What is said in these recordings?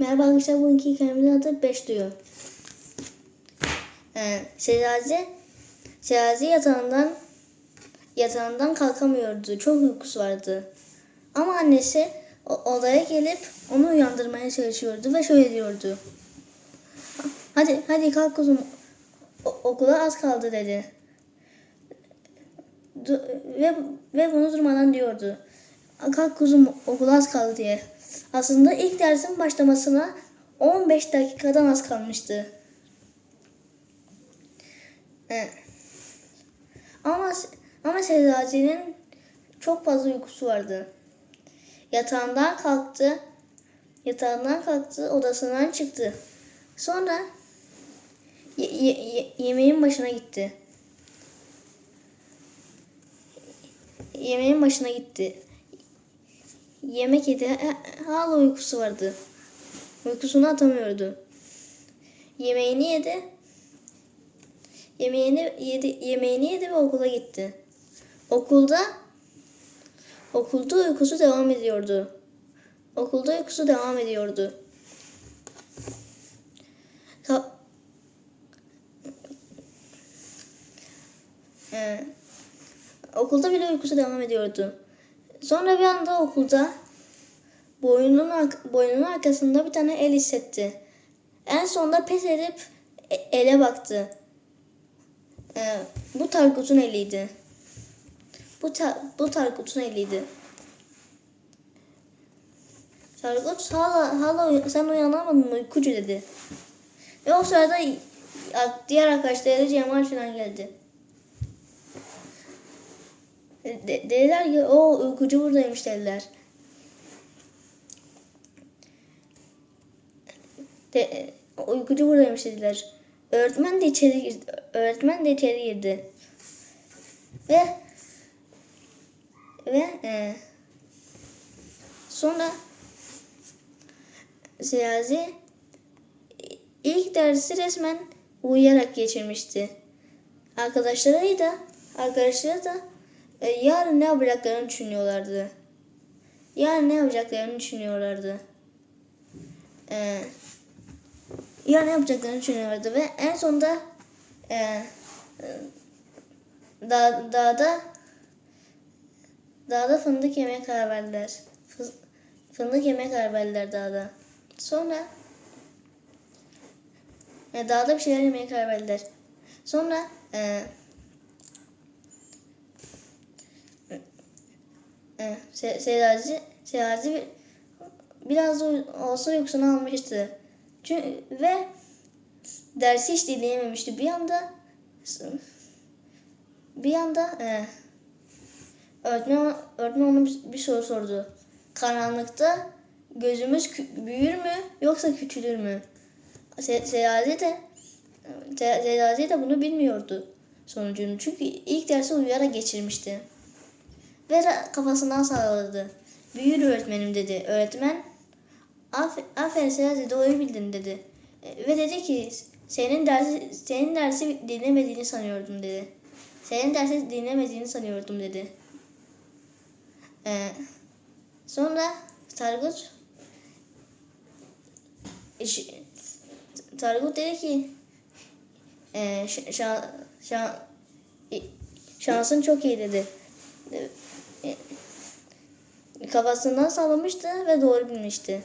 Merhaba arkadaşlar bugünkü hikayemizin adı 5 diyor. Ee, Şerazi, Şerazi yatağından yatağından kalkamıyordu. Çok uykusu vardı. Ama annesi odaya gelip onu uyandırmaya çalışıyordu ve şöyle diyordu. Hadi hadi kalk kuzum. Okula az kaldı dedi. Du- ve, ve bunu durmadan diyordu. Kalk kuzum okula az kaldı diye. Aslında ilk dersin başlamasına 15 dakikadan az kalmıştı. Ama ama Şehzade'nin çok fazla uykusu vardı. Yatağından kalktı. Yatağından kalktı, odasından çıktı. Sonra ye- ye- yemeğin başına gitti. Yemeğin başına gitti. Yemek yedi. Ha- Hala uykusu vardı. Uykusunu atamıyordu. Yemeğini yedi. Yemeğini yedi, yemeğini yedi ve okula gitti. Okulda okulda uykusu devam ediyordu. Okulda uykusu devam ediyordu. Ka- Ee, okulda bile uykusu devam ediyordu. Sonra bir anda okulda boynunun, boynunun arkasında bir tane el hissetti. En sonunda pes edip e- ele baktı. Ee, bu Tarkut'un eliydi. Bu, ta- bu Tarkut'un eliydi. Tarkut hala, hala sen uyanamadın mı uykucu dedi. Ve o sırada diğer arkadaşları Cemal falan geldi. De- dediler ki o uykucu buradaymış dediler. De, uykucu buradaymış dediler. Öğretmen de içeri girdi. Öğretmen de içeri girdi. Ve ve e, sonra Siyazi ilk dersi resmen uyuyarak geçirmişti. Arkadaşları da arkadaşları da e, yarın ne yapacaklarını düşünüyorlardı. Yarın ne yapacaklarını düşünüyorlardı. E, yarın ne yapacaklarını düşünüyorlardı ve en sonunda e, e, dağ, dağda dağda fındık yemeye karar verdiler. Fı- Fındık yemeye karar verdiler dağda. Sonra e, dağda bir şeyler yemeye karar verdiler. Sonra e, Se- Serazi, Serazi bir- biraz olsa uykusunu almıştı. Çünkü, ve dersi hiç dinleyememişti. Bir anda bir anda e, öğretmen, öğretmen ona bir, bir soru sordu. Karanlıkta gözümüz büyür mü yoksa küçülür mü? Se- de Se- Serazi de bunu bilmiyordu sonucunu. Çünkü ilk dersi uyuyarak geçirmişti. Ve kafasından salladı. Büyür öğretmenim dedi. Öğretmen Afer, aferin Serazi doğru bildin dedi. E, Ve dedi ki senin dersi senin dersi dinlemediğini sanıyordum dedi. Senin dersi dinlemediğini sanıyordum dedi. Ee, sonra Targut Targut dedi ki e, ş- şa- şa- e, şansın çok iyi dedi. E, e, Kafasından sallamıştı ve doğru bilmişti.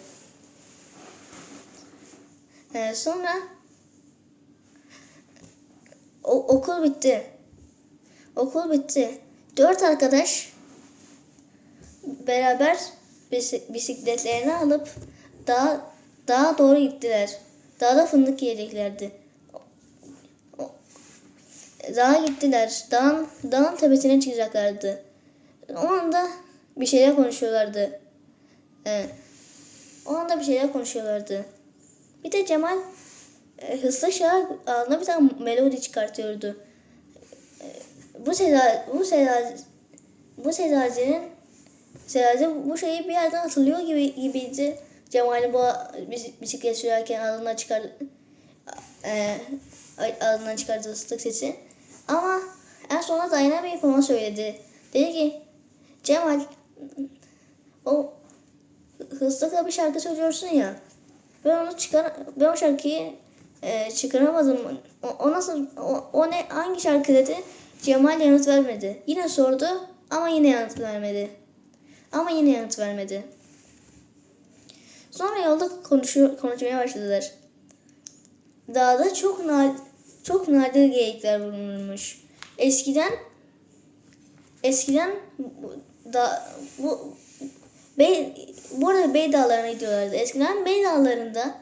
Ee, sonra okul bitti. Okul bitti. Dört arkadaş beraber bisi- bisikletlerini alıp dağa, dağa doğru gittiler. Dağda fındık yiyeceklerdi. Dağa gittiler. Dağın, dağın tepesine çıkacaklardı. O anda bir şeyler konuşuyorlardı. Ee, o anda bir şeyler konuşuyorlardı. Bir de Cemal e, hızlı şarap ağzına bir tane melodi çıkartıyordu. E, bu Seda bu Seda bu Sedacı'nın Sedacı bu şeyi bir yerden hatırlıyor gibi gibiydi. Cemal'in bu bis- bisiklet sürerken ağzından çıkar e, ağzından çıkardığı ıslık sesi. Ama en sonunda dayanamayıp ona söyledi. Dedi ki Cemal o hızlı bir şarkı söylüyorsun ya. Ben onu çıkar ben o şarkıyı e, çıkaramadım. O, o nasıl o, o ne hangi şarkı dedi? Cemal yanıt vermedi. Yine sordu ama yine yanıt vermedi. Ama yine yanıt vermedi. Sonra yolda konuşuyor, konuşmaya başladılar. Dağda çok nadir, çok nadir geyikler bulunurmuş. Eskiden eskiden da, bu Bey, bu arada Bey Dağları'na gidiyorlardı. Eskiden Bey Dağları'nda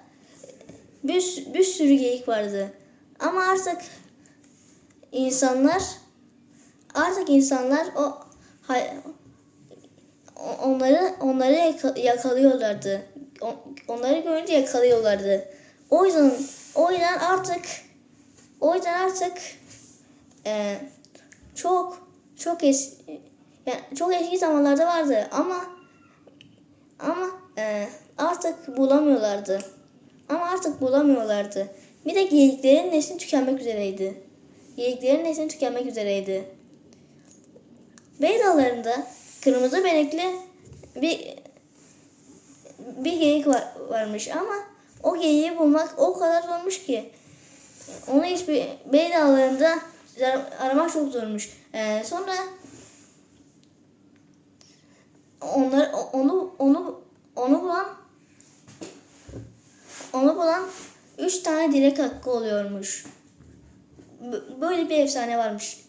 bir, bir sürü geyik vardı. Ama artık insanlar artık insanlar o onları onları yaka- yakalıyorlardı. Onları görünce yakalıyorlardı. O yüzden o yüzden artık o yüzden artık e, çok çok eski yani çok eski zamanlarda vardı ama ama e, artık bulamıyorlardı. Ama artık bulamıyorlardı. Bir de geyiklerin nesli tükenmek üzereydi. Geyiklerin nesli tükenmek üzereydi. Bey Dağları'nda kırmızı benekli bir bir geyik var, varmış ama o geyiği bulmak o kadar zormuş ki onu hiçbir Bey Dağları'nda aramak çok zormuş. Ee, sonra onlar onu onu onu bulan onu bulan üç tane dilek hakkı oluyormuş. Böyle bir efsane varmış.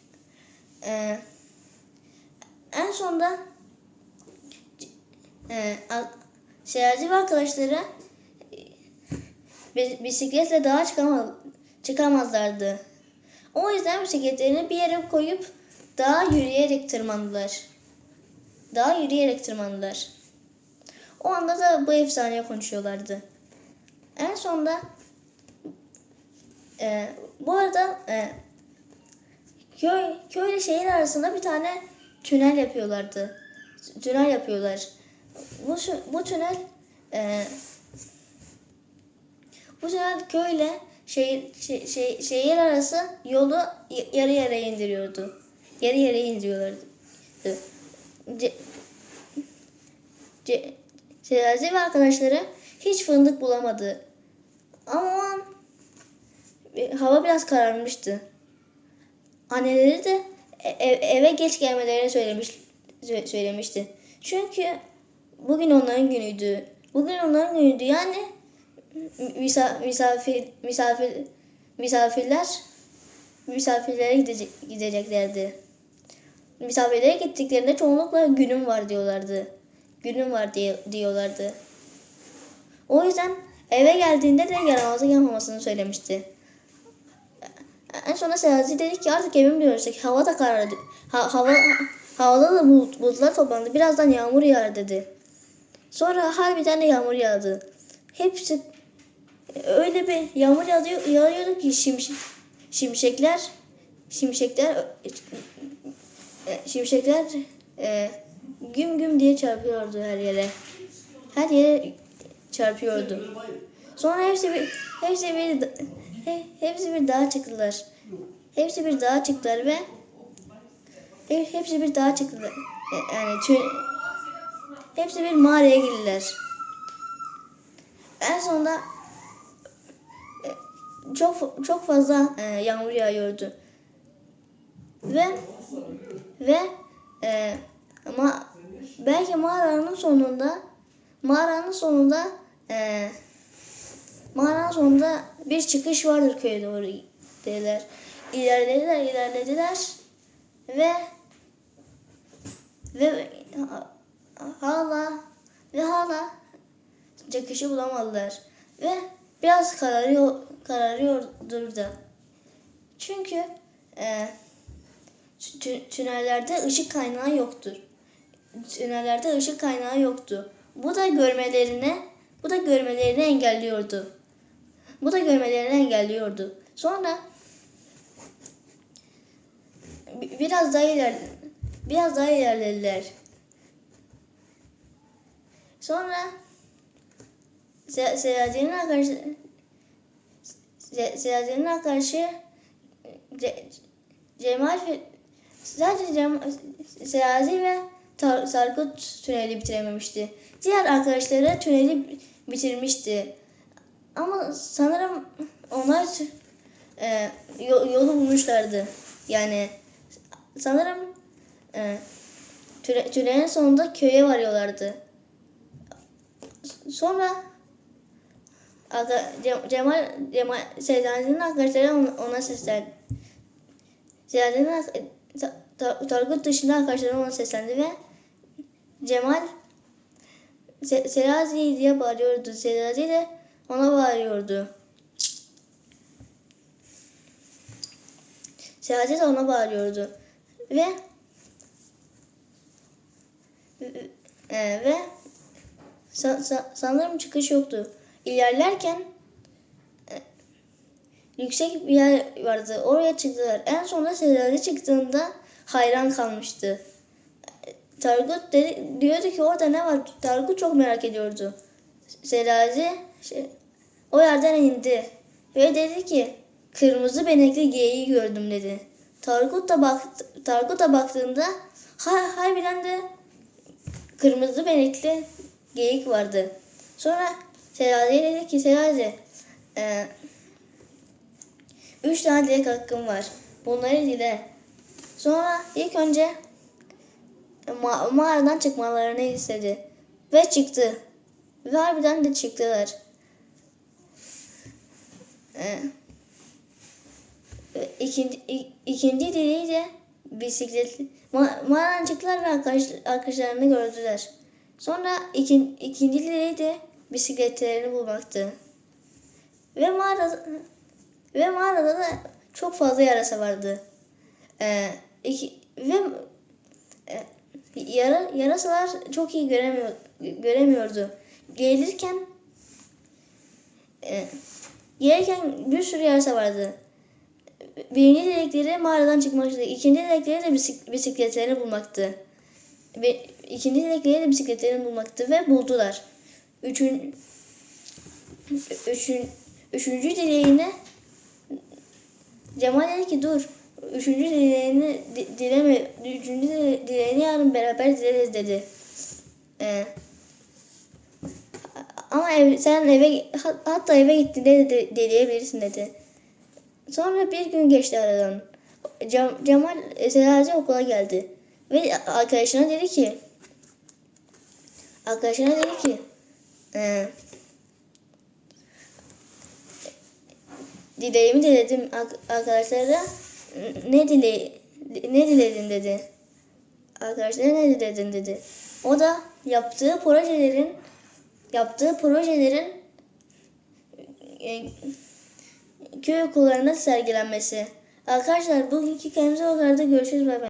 Ee, en sonunda e, ve arkadaşları bi- bisikletle dağa çıkamaz, çıkamazlardı. O yüzden bisikletlerini bir yere koyup dağa yürüyerek tırmandılar. Dağa yürüyerek tırmandılar. O anda da bu efsaneye konuşuyorlardı. En sonunda e, bu arada e, köy köyle şehir arasında bir tane tünel yapıyorlardı. Tünel yapıyorlar. Bu bu tünel e, bu tünel köyle şehir şey, şey, şehir arası yolu yarı yarıya indiriyordu. Yarı yarıya indiriyorlardı. Ce, ce, Şirazi ve arkadaşları hiç fındık bulamadı. Ama o an e, hava biraz kararmıştı. Anneleri de e- e- eve geç gelmelerini söylemiş sö- söylemişti. Çünkü bugün onların günüydü. Bugün onların günüydü. Yani misa- misafir misafir misafirler misafirlere gidecek, gideceklerdi. Misafirlere gittiklerinde çoğunlukla günüm var diyorlardı. Günüm var diye diyorlardı. O yüzden eve geldiğinde de yaramazlık yapmamasını söylemişti. En sonra Selahattin dedi ki artık evim dönecek. Hava da karardı. Ha, hava, havada da bulut, bulutlar toplandı. Birazdan yağmur yağar dedi. Sonra harbiden de yağmur yağdı. Hepsi öyle bir yağmur yağıyor, yağıyordu ki şimş, şimşekler şimşekler e, şimşekler e, güm güm diye çarpıyordu her yere. Her yere çarpıyordu. Sonra hepsi bir hepsi bir he- hepsi bir dağa çıktılar. Hepsi bir dağa çıktılar ve he- hepsi bir dağa çıktılar. E, Yani tü- hepsi bir mağaraya girdiler. En sonunda e, çok çok fazla yağmur yağıyordu. Ve ve e, ama belki mağaranın sonunda mağaranın sonunda e, mağaranın sonunda bir çıkış vardır köye doğru dediler. İlerlediler, ilerlediler ve ve ha- hala ve hala çıkışı bulamadılar ve biraz kararıyor kararıyordur da. Çünkü e, tünellerde ışık kaynağı yoktur. Tünellerde ışık kaynağı yoktu. Bu da görmelerini, bu da görmelerini engelliyordu. Bu da görmelerini engelliyordu. Sonra bi- biraz daha iler biraz daha ilerlediler. Sonra Se Selahattin'in arkadaşı Se Selahattin'in arkadaşı Ce Cemal sadece Selahattin ve Tar- Sarkut tüneli bitirememişti. Diğer arkadaşları tüneli bitirmişti. ama sanırım onlar e, yo- yolu bulmuşlardı. Yani sanırım e, türe, türenin sonunda köye varıyorlardı. Sonra Cemal, Cemal Selahattin'in arkadaşları ona, seslendi. Ta- Targut dışında arkadaşları ona seslendi ve Cemal Se- Selahattin diye bağırıyordu. Selahattin de ona bağırıyordu. Selahattin de ona bağırıyordu. Ve e, ve sa- sa- sanırım çıkış yoktu. İlerlerken yüksek bir yer vardı. Oraya çıktılar. En sonunda Selahattin çıktığında hayran kalmıştı. Targut dedi, diyordu ki orada ne var? Targut çok merak ediyordu. Selahattin şey, o yerden indi ve dedi ki kırmızı benekli geyiği gördüm dedi. Targut da bak Targut da baktığında ha, harbiden de kırmızı benekli geyik vardı. Sonra Selahattin dedi ki Selahattin e, üç tane dilek hakkım var. Bunları dile. Sonra ilk önce ma- mağaradan çıkmalarını istedi. Ve çıktı. Ve harbiden de çıktılar. Ee, ikinci, i- ikinci dileği de bisiklet. Ma- mağaradan çıktılar ve arkadaş, arkadaşlarını gördüler. Sonra ikin, ikinci dileği de bisikletlerini bulmaktı. Ve mağarada, ve mağarada da çok fazla yarasa vardı. Ee, iki, ve e, yara, yarasalar çok iyi göremiyor, göremiyordu. Gelirken e, gelirken bir sürü yarasa vardı. Birinci dilekleri mağaradan çıkmaktı. İkinci dilekleri de bisik, bisikletlerini bulmaktı. Ve ikinci dilekleri de bisikletlerini bulmaktı ve buldular. Üçün, üçün, üçüncü dileğine Cemal dedi ki dur. Üçüncü dileğini di- dileme. Üçüncü dile- dileğini yarın beraber dileriz dedi. Ee, ama ev, sen eve hat- hatta eve gittiğinde de dileyebilirsin dedi. Sonra bir gün geçti aradan. Cem, Cemal Selahattin okula geldi. Ve arkadaşına dedi ki arkadaşına dedi ki e, dileğimi diledim Ar- arkadaşlara ne dile ne diledin dedi. Arkadaşlara ne diledin dedi. O da yaptığı projelerin yaptığı projelerin e, köy okullarında sergilenmesi. Arkadaşlar bugünkü kendimize o kadar da görüşürüz. Bay bay.